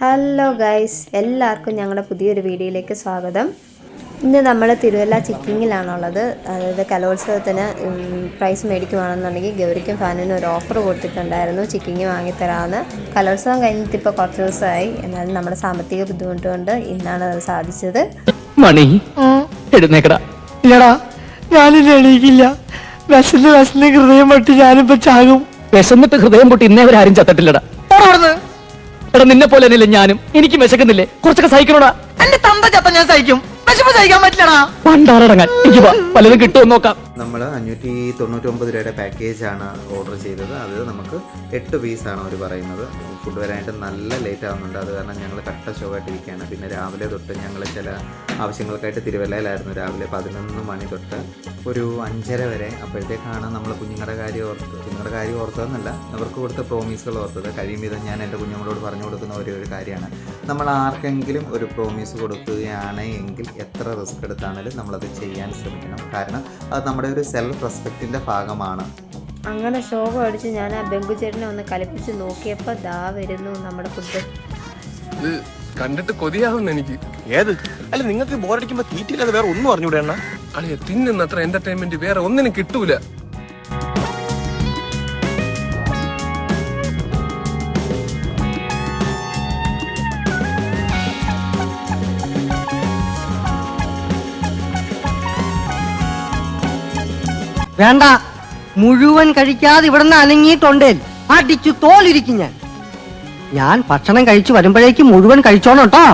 Hello guys എല്ലാവർക്കും ഞങ്ങളുടെ പുതിയൊരു വീഡിയോയിലേക്ക് സ്വാഗതം. ഇന്ന് നമ്മൾ തിരുവല്ല ചിക്കിങ്ങിലാണുള്ളത്. അതായത് കലോത്സവത്തിന് പ്രൈസ് മേടിക്കുവാണെന്നുണ്ടെങ്കിൽ ഗൗരിക്കും ഫാനിനും ഒരു ഓഫർ കൊടുത്തിട്ടുണ്ടായിരുന്നു. ചിക്കിങ് വാങ്ങിത്തരാമെന്ന് കലോത്സവം കഴിഞ്ഞിട്ട് ഇപ്പോൾ കുറച്ച് ദിവസമായി. എന്നാലും നമ്മുടെ സാമ്പത്തിക ബുദ്ധിമുട്ട് കൊണ്ട് ഇന്നാണ് അത് സാധിച്ചത്. മണി ഞാനില്ല എണീക്കില്ല. വിശന്ന് വിശന്ന് ഹൃദയം പൊട്ടി ഞാനിപ്പോ ചാകും. വിശന്നിട്ട് ഹൃദയം പൊട്ടി ഇന്നേ ആരും ചിത്തട്ടില്ലടാ. എടാ നിന്നെ പോലെ തന്നെയല്ലേ ഞാനും? എനിക്ക് വിശക്കുന്നില്ലേ? കുറച്ചൊക്കെ സഹിക്കണോടാ? എന്റെ തന്ത ചത്ത ഞാൻ സഹിക്കും. വിശപ്പ് സഹിക്കാൻ പറ്റില്ലടാ. പണ്ടാറടങ്ങാൻ. എനിക്ക് വാ, വല്ലതും കിട്ടുമോ നോക്കാം. നമ്മൾ അഞ്ഞൂറ്റി തൊണ്ണൂറ്റൊമ്പത് രൂപയുടെ പാക്കേജാണ് ഓർഡർ ചെയ്തത്. അത് നമുക്ക് എട്ട് പീസാണ് അവർ പറയുന്നത്. ഫുഡ് വരാനായിട്ട് നല്ല ലേറ്റ് ആവുന്നുണ്ട്. അത് കാരണം ഞങ്ങൾ കട്ട ഷോക്കായിട്ടിരിക്കുകയാണ് പിന്നെ രാവിലെ തൊട്ട് ഞങ്ങൾ ചില ആവശ്യങ്ങൾക്കായിട്ട് തിരുവല്ലയിലായിരുന്നു രാവിലെ പതിനൊന്ന് മണി തൊട്ട് ഒരു അഞ്ചര വരെ. അപ്പോഴത്തേക്കാണ് നമ്മൾ കുഞ്ഞുങ്ങളുടെ കാര്യം ഓർത്ത് കുഞ്ഞുങ്ങളുടെ കാര്യം ഓർത്തതെന്നല്ല അവർക്ക് കൊടുത്ത പ്രോമീസുകൾ ഓർത്തത്. കഴിയും വിധം ഞാൻ എന്റെ കുഞ്ഞുങ്ങളോട് പറഞ്ഞു കൊടുക്കുന്ന ഒരേ ഒരു കാര്യമാണ്. നമ്മൾ ആർക്കെങ്കിലും ഒരു പ്രോമീസ് കൊടുക്കുകയാണെങ്കിൽ എത്ര റിസ്ക് എടുത്താണെങ്കിലും നമ്മളത് ചെയ്യാൻ ശ്രമിക്കണം. കാരണം അത് നമ്മുടെ ഒരു സെൽഫ് റെസ്പെക്റ്റിന്റെ ഭാഗമാണ്. അങ്ങനെ ശോകം അടിച്ച് ഞാൻ ആ ബെങ്കുചേട്ടനെ ഒന്ന് കലിപ്പിച്ച് നോക്കിയപ്പോൾ ദാ വരുന്നു നമ്മുടെ ഫുഡ് ഇത് കണ്ടിട്ട് കൊതിയാവുന്നു എനിക്ക്. ഏത്? അല്ല നിങ്ങൾക്ക് ബോറടിക്കുമ്പോ തീറ്റില്ലാതെ വേറെ ഒന്നും അറിഞ്ഞൂടെ അണ്ണ? അളിയ തിന്നുന്നത്ര എന്റർടൈൻമെന്റ് വേറെ ഒന്നിനും കിട്ടൂല. വേണ്ട. മുഴുവൻ കഴിക്കാതെ ഇവിടുന്ന് അനങ്ങിയിട്ടുണ്ടേൽ അടിച്ചു തോലിരിക്കും ഞാൻ. ഞാൻ ഭക്ഷണം കഴിച്ചു വരുമ്പോഴേക്കും മുഴുവൻ കഴിച്ചോണം കേട്ടോ.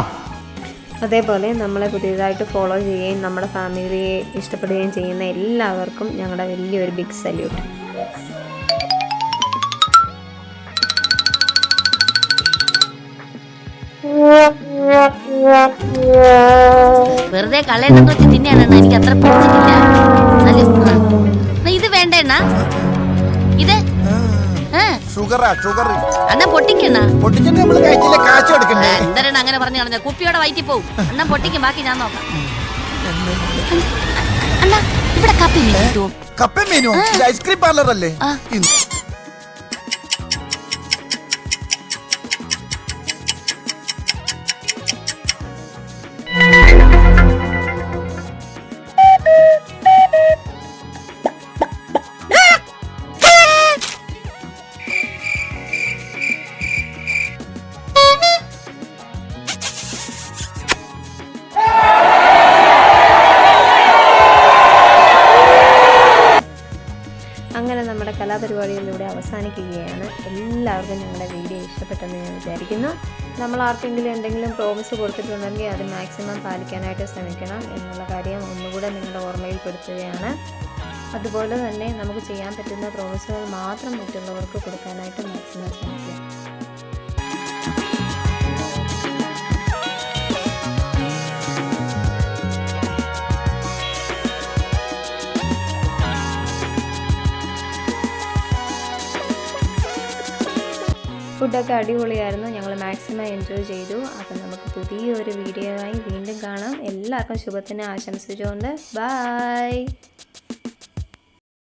അതേപോലെ നമ്മളെ പുതിയതായിട്ട് ഫോളോ ചെയ്യുകയും നമ്മുടെ ഫാമിലിയെ ഇഷ്ടപ്പെടുകയും ചെയ്യുന്ന എല്ലാവർക്കും ഞങ്ങളുടെ വലിയൊരു ബിഗ് സല്യൂട്ട് വെറുതെ കളയണ്ടെന്ന് വെച്ച് എനിക്ക് അത്ര പിടിച്ചിട്ടില്ല. എന്നാലും, ഷുഗറാ ഷുഗർ അന്നാ പൊട്ടിക്കണ പൊട്ടിച്ചിട്ട് നമ്മൾ കഴിച്ചില്ല കാശ് എടുക്കണ്ടേ? എന്തരണ്ണ അങ്ങനെ പറഞ്ഞു കളഞ്ഞ? കുപ്പിയോടെ വയറ്റി പോവും. അന്നാ പൊട്ടിക്കും ബാക്കി ഞാൻ നോക്കാം. അണ്ണാ ഇവിടെ കപ്പി കിട്ടുമോ കപ്പ മെനു? ഐസ്ക്രീം പാർലർ അല്ലേ അങ്ങനെ നമ്മുടെ കലാപരിപാടികളിലൂടെ അവസാനിക്കുകയാണ്. എല്ലാവർക്കും ഞങ്ങളുടെ വീഡിയോ ഇഷ്ടപ്പെട്ടെന്ന് ഞാൻ വിചാരിക്കുന്നു. നമ്മൾ ആർക്കെങ്കിലും എന്തെങ്കിലും പ്രോമിസ് കൊടുത്തിട്ടുണ്ടെങ്കിൽ അത് മാക്സിമം പാലിക്കാനായിട്ട് ശ്രമിക്കണം എന്നുള്ള കാര്യം ഒന്നുകൂടെ നിങ്ങളുടെ ഓർമ്മയിൽപ്പെടുത്തുകയാണ്. അതുപോലെ തന്നെ നമുക്ക് ചെയ്യാൻ പറ്റുന്ന പ്രോമിസുകൾ മാത്രം മറ്റുള്ളവർക്ക് കൊടുക്കാനായിട്ട് മാക്സിമം ശ്രമിക്കുക. ഫുഡൊക്കെ അടിപൊളിയായിരുന്നു. ഞങ്ങൾ മാക്സിമം എൻജോയ് ചെയ്തു. അപ്പം നമുക്ക് പുതിയൊരു വീഡിയോ ആയി വീണ്ടും കാണാം. എല്ലാവർക്കും ശുഭത്തിന് ആശംസിച്ചുകൊണ്ട് ബായ്